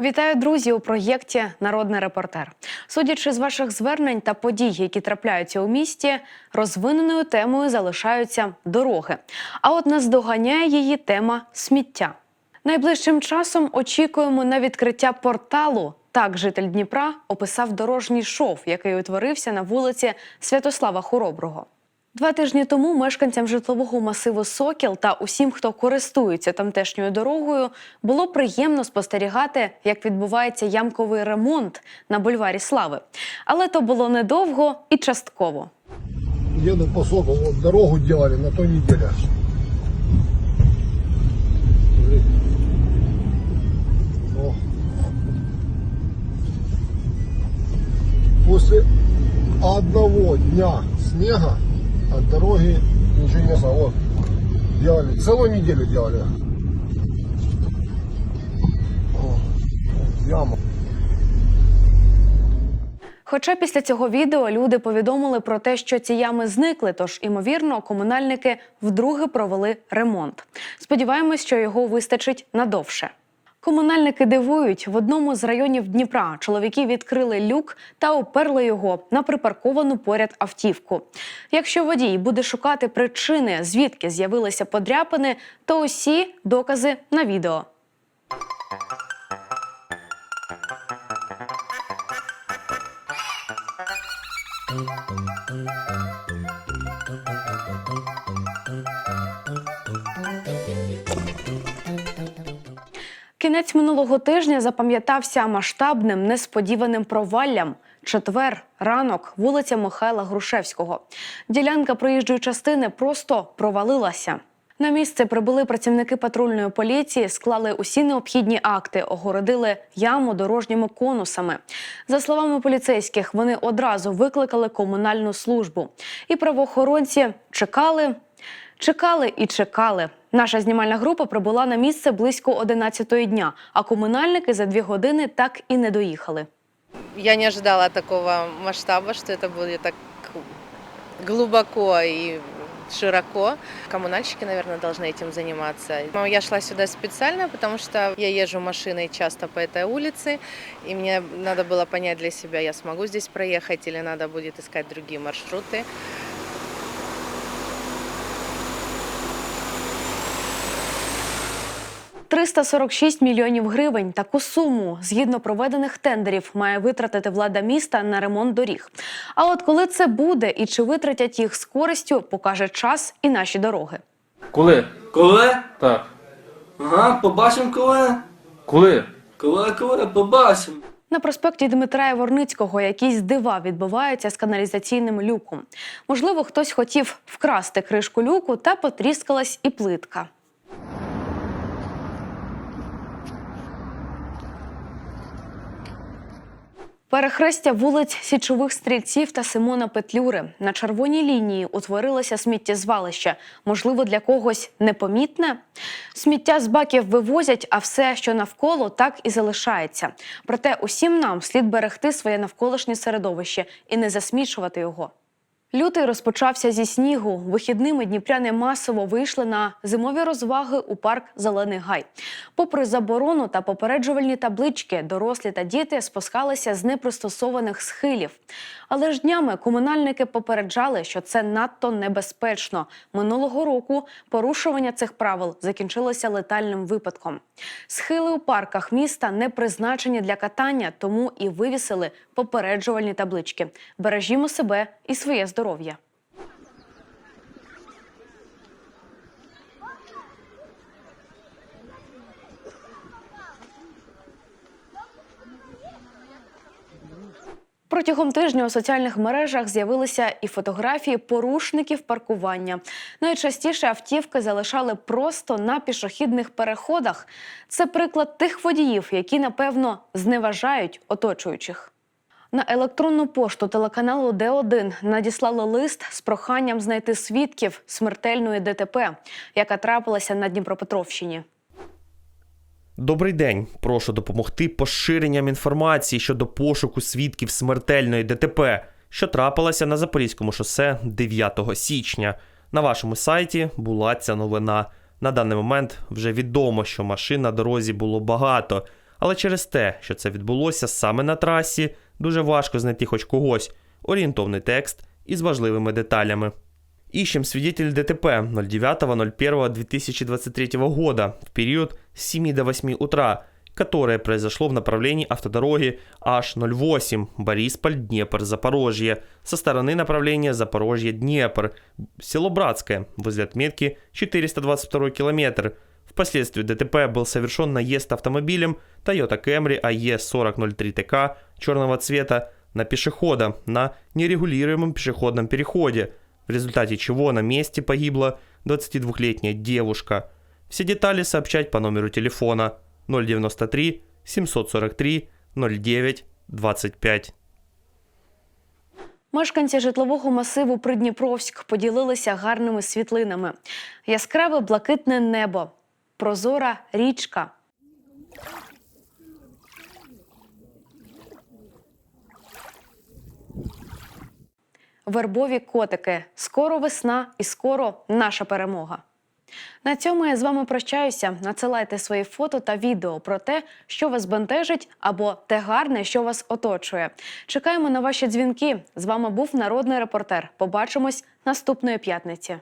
Вітаю, друзі, у проєкті Народний репортер. Судячи з ваших звернень та подій, які трапляються у місті, розвиненою темою залишаються дороги. А от наздоганяє її тема сміття. Найближчим часом очікуємо на відкриття порталу. Так, житель Дніпра описав дорожній шов, який утворився на вулиці Святослава Хороброго. Два тижні тому мешканцям житлового масиву Сокіл та усім, хто користується тамтешньою дорогою, було приємно спостерігати, як відбувається ямковий ремонт на бульварі Слави. Але то було недовго і частково. Еду по Соколу, дорогу делали на той. Смотри. О. После одного дня снега от дороги ничего не осталось. Вот, делали, целую неделю делали. О, яма. Хоча після цього відео люди повідомили про те, що ці ями зникли, тож імовірно, комунальники вдруге провели ремонт. Сподіваємось, що його вистачить надовше. Комунальники дивують, в одному з районів Дніпра чоловіки відкрили люк та оперли його на припарковану поряд автівку. Якщо водій буде шукати причини, звідки з'явилися подряпини, то усі докази на відео. Кінець минулого тижня запам'ятався масштабним несподіваним проваллям. Четвер, ранок, вулиця Михайла Грушевського. Ділянка проїжджої частини просто провалилася. На місце прибули працівники патрульної поліції, склали усі необхідні акти, огородили яму дорожніми конусами. За словами поліцейських, вони одразу викликали комунальну службу. І правоохоронці чекали, чекали і чекали. Наша знімальна група прибула на місце близько 11 дня, а комунальники за дві години так і не доїхали. Я не ожидала такого масштаба, что это будет так глубоко и широко. Коммунальщики, наверное, должны этим заниматься. Но я шла сюда специально, потому что я езжу машиной часто по этой улице, и мне надо было понять для себя, я смогу здесь проехать или надо будет искать другие маршруты. 346 мільйонів гривень. Таку суму згідно проведених тендерів має витратити влада міста на ремонт доріг. А от коли це буде і чи витратять їх з користю, покаже час і наші дороги. Коли? Коли? Так. Ага, побачимо коли. Коли? Коли, коли, побачимо. На проспекті Дмитра Яворницького якісь дива відбуваються з каналізаційним люком. Можливо, хтось хотів вкрасти кришку люку та потріскалась і плитка. Перехрестя вулиць Січових стрільців та Симона Петлюри на червоній лінії утворилося сміттєзвалище. Можливо, для когось непомітне. Сміття з баків вивозять, а все, що навколо, так і залишається. Проте усім нам слід берегти своє навколишнє середовище і не засмічувати його. Лютий розпочався зі снігу. Вихідними дніпряни масово вийшли на зимові розваги у парк Зелений Гай. Попри заборону та попереджувальні таблички, дорослі та діти спускалися з непристосованих схилів. Але ж днями комунальники попереджали, що це надто небезпечно. Минулого року порушування цих правил закінчилося летальним випадком. Схили у парках міста не призначені для катання, тому і вивісили попереджувальні таблички. Бережімо себе і своє здоров'я. Протягом тижня у соціальних мережах з'явилися і фотографії порушників паркування. Найчастіше автівки залишали просто на пішохідних переходах. Це приклад тих водіїв, які напевно зневажають оточуючих. На електронну пошту телеканалу Д1 надіслали лист з проханням знайти свідків смертельної ДТП, яка трапилася на Дніпропетровщині. Добрий день. Прошу допомогти поширенням інформації щодо пошуку свідків смертельної ДТП, що трапилася на Запорізькому шосе 9 січня. На вашому сайті була ця новина. На даний момент вже відомо, що машин на дорозі було багато, Але через те, що це відбулося саме на трасі, дуже важко знайти хоч когось орієнтовний текст із важливими деталями. Ищем свидетель ДТП 09.01.2023 года в период с 7 до 8 утра, которое произошло в направлении автодороги H08 Борисполь-Днепр-Запорожье со стороны направления Запорожье-Днепр, село Братское, возле отметки 422 километр. Впоследствии ДТП был совершен наезд автомобилем Toyota Camry AE 4003 ТК Черного цвета на пешехода на нерегулируемом пешеходном переходе, в результате чего на месте погибла 22-летняя девушка. Все детали сообщать по номеру телефона 093 743 09 25. Мешканці житлового масиву Придніпровськ поділилися гарними світлинами. Яскраве блакитне небо, прозора річка. Вербові котики. Скоро весна і скоро наша перемога. На цьому я з вами прощаюся. Надсилайте свої фото та відео про те, що вас бентежить, або те гарне, що вас оточує. Чекаємо на ваші дзвінки. З вами був народний репортер. Побачимось наступної п'ятниці.